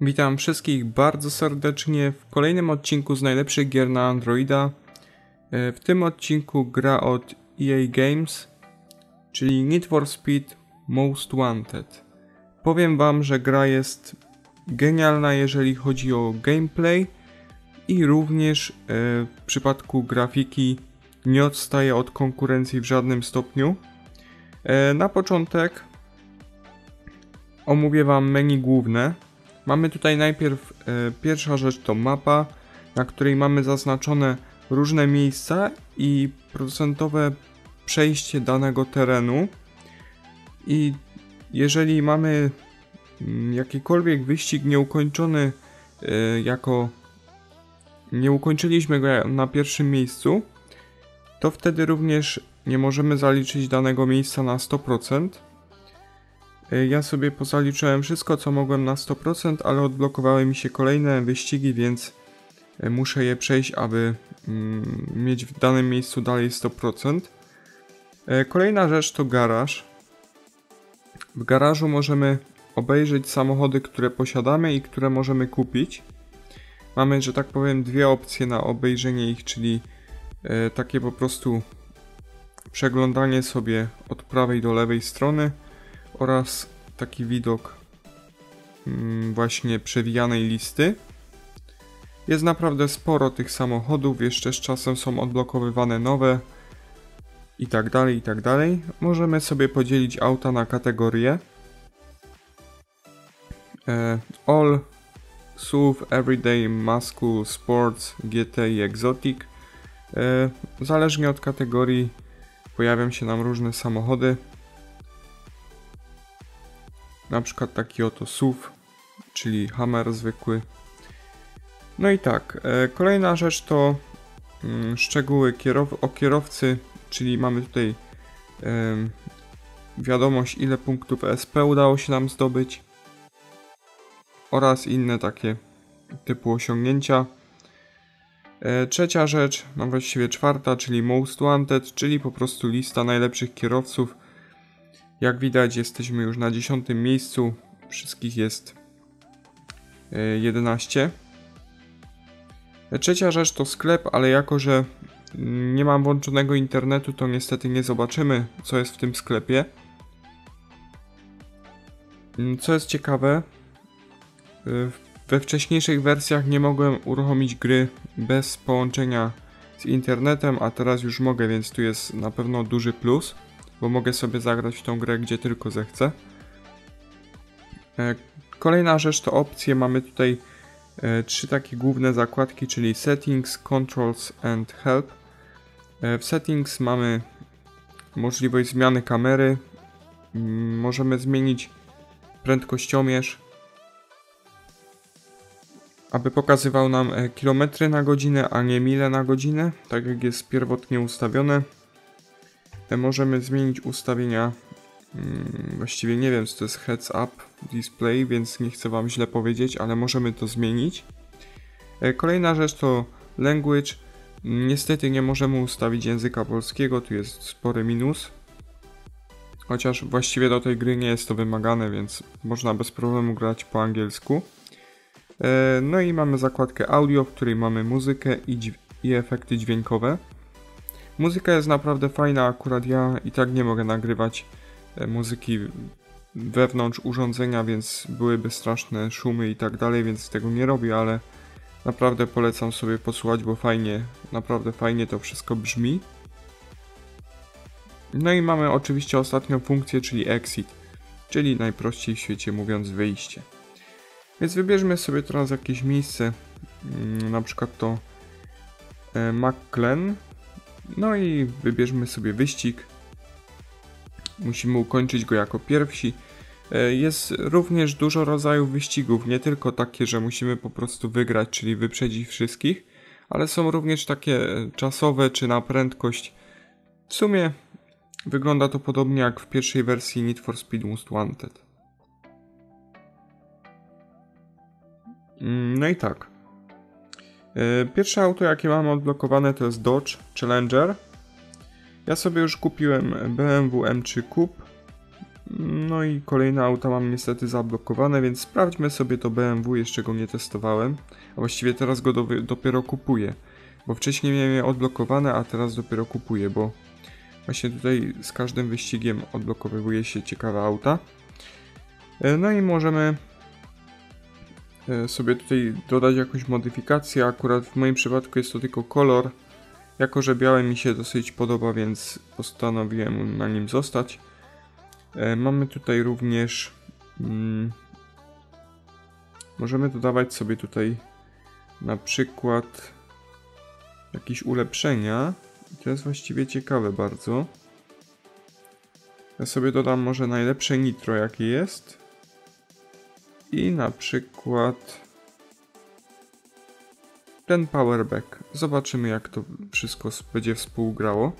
Witam wszystkich bardzo serdecznie w kolejnym odcinku z najlepszych gier na Androida. E, W tym odcinku gra od EA Games, czyli Need for Speed Most Wanted. Powiem wam, że gra jest genialna jeżeli chodzi o gameplay i również e, w przypadku grafiki nie odstaje od konkurencji w żadnym stopniu. E, Na początek omówię wam menu główne. Mamy tutaj najpierw e, pierwsza rzecz to mapa, na której mamy zaznaczone różne miejsca i procentowe przejście danego terenu. I jeżeli mamy mm, jakikolwiek wyścig nieukończony, e, jako nie ukończyliśmy go na pierwszym miejscu, to wtedy również nie możemy zaliczyć danego miejsca na 100%. Y, Ja sobie pozaliczyłem wszystko, co mogłem na 100%, ale odblokowały mi się kolejne wyścigi, więc y, muszę je przejść, aby mm, mieć w danym miejscu dalej 100%. Y, Kolejna rzecz to garaż. W garażu możemy obejrzeć samochody, które posiadamy i które możemy kupić. Mamy, że tak powiem, dwie opcje na obejrzenie ich, czyli takie po prostu przeglądanie sobie od prawej do lewej strony oraz taki widok mm, właśnie przewijanej listy. Jest naprawdę sporo tych samochodów, jeszcze z czasem są odblokowywane nowe i tak dalej, i tak dalej. Możemy sobie podzielić auta na kategorie. E, All, SUV, Everyday, Muscle, Sports, GT i Exotic. E, Zależnie od kategorii pojawią się nam różne samochody. Na przykład taki oto SUV, czyli Hammer zwykły. No i tak, e, kolejna rzecz to mm, szczegóły o kierowcy, czyli mamy tutaj wiadomość ile punktów SP udało się nam zdobyć oraz inne takie typu osiągnięcia. E, Trzecia rzecz, no właściwie czwarta, czyli Most Wanted, czyli po prostu lista najlepszych kierowców. Jak widać, jesteśmy już na 10 miejscu. Wszystkich jest e, 11. E, Trzecia rzecz to sklep, ale jako że nie mam włączonego internetu, to niestety nie zobaczymy, co jest w tym sklepie. Co jest ciekawe, y, we wcześniejszych wersjach nie mogłem uruchomić gry bez połączenia z internetem, a teraz już mogę, więc tu jest na pewno duży plus, bo mogę sobie zagrać w tą grę gdzie tylko zechcę. E, Kolejna rzecz to opcje. Mamy tutaj e, trzy takie główne zakładki, czyli Settings, Controls and Help. E, W Settings mamy możliwość zmiany kamery. Mm, Możemy zmienić prędkościomierz, aby pokazywał nam kilometry na godzinę, a nie mile na godzinę, tak jak jest pierwotnie ustawione. E, Możemy zmienić ustawienia. mm, Właściwie nie wiem, co to jest heads up display, więc nie chcę Wam źle powiedzieć, ale możemy to zmienić. E, Kolejna rzecz to language. Niestety nie możemy ustawić języka polskiego, tu jest spory minus. Chociaż właściwie do tej gry nie jest to wymagane, więc można bez problemu grać po angielsku. E, No i mamy zakładkę audio, w której mamy muzykę i, i efekty dźwiękowe. Muzyka jest naprawdę fajna, akurat ja i tak nie mogę nagrywać e, muzyki wewnątrz urządzenia, więc byłyby straszne szumy i tak dalej, więc tego nie robię, ale naprawdę polecam sobie posłuchać, bo fajnie, naprawdę fajnie to wszystko brzmi. No i mamy oczywiście ostatnią funkcję, czyli exit, czyli najprościej w świecie mówiąc wyjście. Więc wybierzmy sobie teraz jakieś miejsce, mm, na przykład to e, McLean. No i wybierzmy sobie wyścig. Musimy ukończyć go jako pierwsi. E, Jest również dużo rodzajów wyścigów, nie tylko takie, że musimy po prostu wygrać, czyli wyprzedzić wszystkich, ale są również takie czasowe czy na prędkość. W sumie wygląda to podobnie jak w pierwszej wersji Need for Speed Most Wanted. Mm, No i tak. E, Pierwsze auto, jakie mam odblokowane, to jest Dodge Challenger. Ja sobie już kupiłem BMW M3 Coupe. No i kolejne auta mam niestety zablokowane, więc sprawdźmy sobie to BMW, jeszcze go nie testowałem. A właściwie teraz go do, dopiero kupuję. Bo wcześniej miałem je odblokowane, a teraz dopiero kupuję, bo właśnie tutaj z każdym wyścigiem odblokowuje się ciekawe auta. E, No i możemy sobie tutaj dodać jakąś modyfikację. Akurat w moim przypadku jest to tylko kolor. Jako, że białe mi się dosyć podoba, więc postanowiłem na nim zostać. E, Mamy tutaj również. Mm, możemy dodawać sobie tutaj na przykład jakieś ulepszenia. To jest właściwie ciekawe bardzo. Ja sobie dodam może najlepsze nitro jakie jest. I na przykład ten powerback. Zobaczymy jak to wszystko będzie współgrało.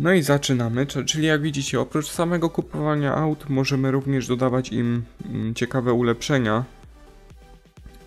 No i zaczynamy, czyli jak widzicie, oprócz samego kupowania aut możemy również dodawać im mm, ciekawe ulepszenia.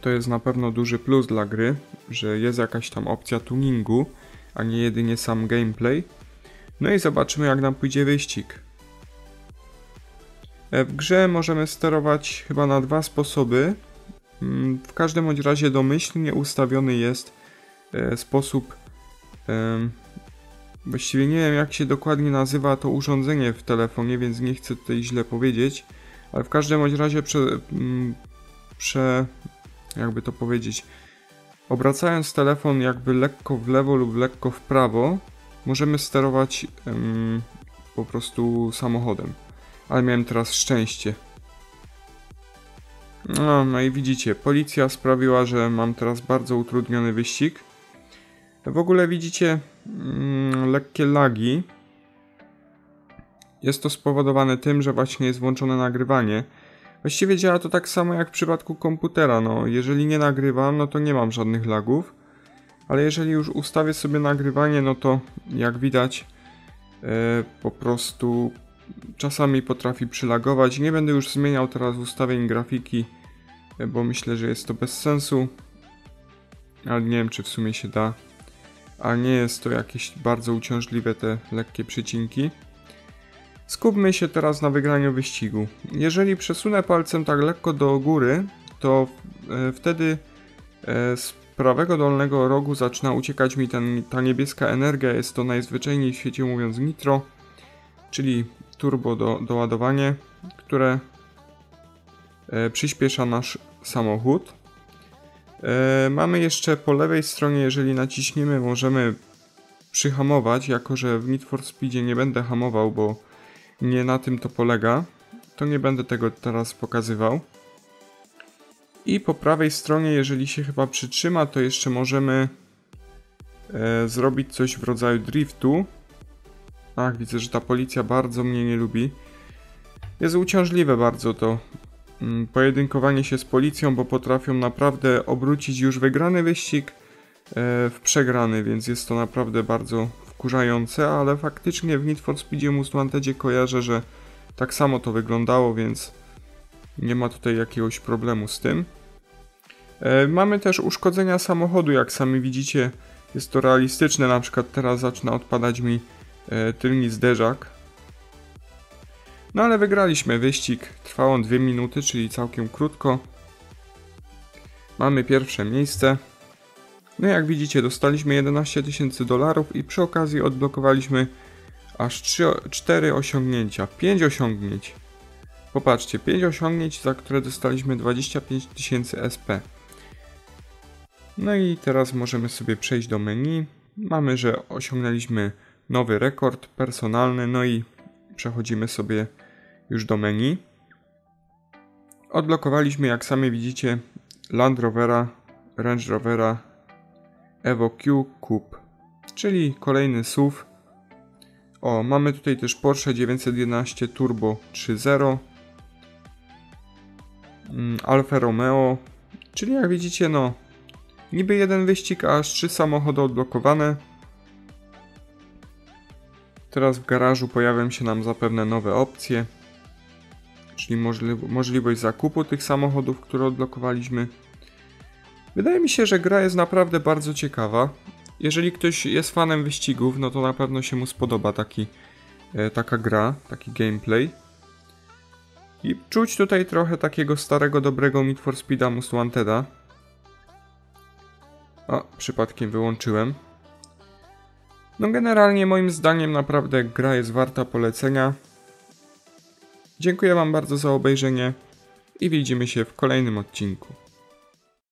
To jest na pewno duży plus dla gry, że jest jakaś tam opcja tuningu, a nie jedynie sam gameplay. No i zobaczymy jak nam pójdzie wyścig. E, W grze możemy sterować chyba na dwa sposoby. Mm, W każdym bądź razie domyślnie ustawiony jest e, sposób. Właściwie nie wiem jak się dokładnie nazywa to urządzenie w telefonie, więc nie chcę tutaj źle powiedzieć. Ale w każdym bądź razie prze, mm, prze jakby to powiedzieć, obracając telefon jakby lekko w lewo lub lekko w prawo, możemy sterować po prostu samochodem. Ale miałem teraz szczęście. No, no i widzicie, policja sprawiła, że mam teraz bardzo utrudniony wyścig. W ogóle widzicie mm, lekkie lagi. Jest to spowodowane tym, że właśnie jest włączone nagrywanie. Właściwie działa to tak samo jak w przypadku komputera. No, jeżeli nie nagrywam, no to nie mam żadnych lagów. Ale jeżeli już ustawię sobie nagrywanie, no to jak widać, e, po prostu czasami potrafi przylagować. Nie będę już zmieniał teraz ustawień grafiki, bo myślę, że jest to bez sensu. Ale nie wiem, czy w sumie się da. A nie jest to jakieś bardzo uciążliwe te lekkie przycinki. Skupmy się teraz na wygraniu wyścigu. Jeżeli przesunę palcem tak lekko do góry, to e, wtedy e, z prawego dolnego rogu zaczyna uciekać mi ten, ta niebieska energia. Jest to najzwyczajniej w świecie mówiąc nitro, czyli turbo do, doładowanie, które e, przyspiesza nasz samochód. E, mamy jeszcze po lewej stronie, jeżeli naciśniemy, możemy przyhamować, jako że w Need for Speedzie nie będę hamował, bo nie na tym to polega, to nie będę tego teraz pokazywał. I po prawej stronie, jeżeli się chyba przytrzyma, to jeszcze możemy e, zrobić coś w rodzaju driftu. Ach, widzę, że ta policja bardzo mnie nie lubi. Jest uciążliwe bardzo to mm, pojedynkowanie się z policją, bo potrafią naprawdę obrócić już wygrany wyścig e, w przegrany, więc jest to naprawdę bardzo wkurzające, ale faktycznie w Need for Speedzie Most Wantedzie kojarzę, że tak samo to wyglądało, więc nie ma tutaj jakiegoś problemu z tym. E, mamy też uszkodzenia samochodu, jak sami widzicie, jest to realistyczne, na przykład teraz zaczyna odpadać mi tylny zderzak. No ale wygraliśmy wyścig, trwał on 2 minuty, czyli całkiem krótko. Mamy pierwsze miejsce. No jak widzicie, dostaliśmy 11 tysięcy dolarów i przy okazji odblokowaliśmy aż 3, 4 osiągnięcia, 5 osiągnięć. Popatrzcie, 5 osiągnięć, za które dostaliśmy 25 tysięcy SP. No i teraz możemy sobie przejść do menu. Mamy, że osiągnęliśmy nowy rekord personalny, no i przechodzimy sobie już do menu. Odblokowaliśmy, jak sami widzicie, Land Rovera, Range Rovera, Evo Q Coupe, czyli kolejny SUV. O, mamy tutaj też Porsche 911 Turbo 3.0, mm, Alfa Romeo, czyli jak widzicie, no, niby jeden wyścig, aż trzy samochody odblokowane. Teraz w garażu pojawią się nam zapewne nowe opcje, czyli możli- możliwość zakupu tych samochodów, które odblokowaliśmy. Wydaje mi się, że gra jest naprawdę bardzo ciekawa. Jeżeli ktoś jest fanem wyścigów, no to na pewno się mu spodoba taki e, taka gra, taki gameplay. I czuć tutaj trochę takiego starego, dobrego Need for Speeda Most Wanteda. O, przypadkiem wyłączyłem. No generalnie moim zdaniem naprawdę gra jest warta polecenia. Dziękuję wam bardzo za obejrzenie i widzimy się w kolejnym odcinku.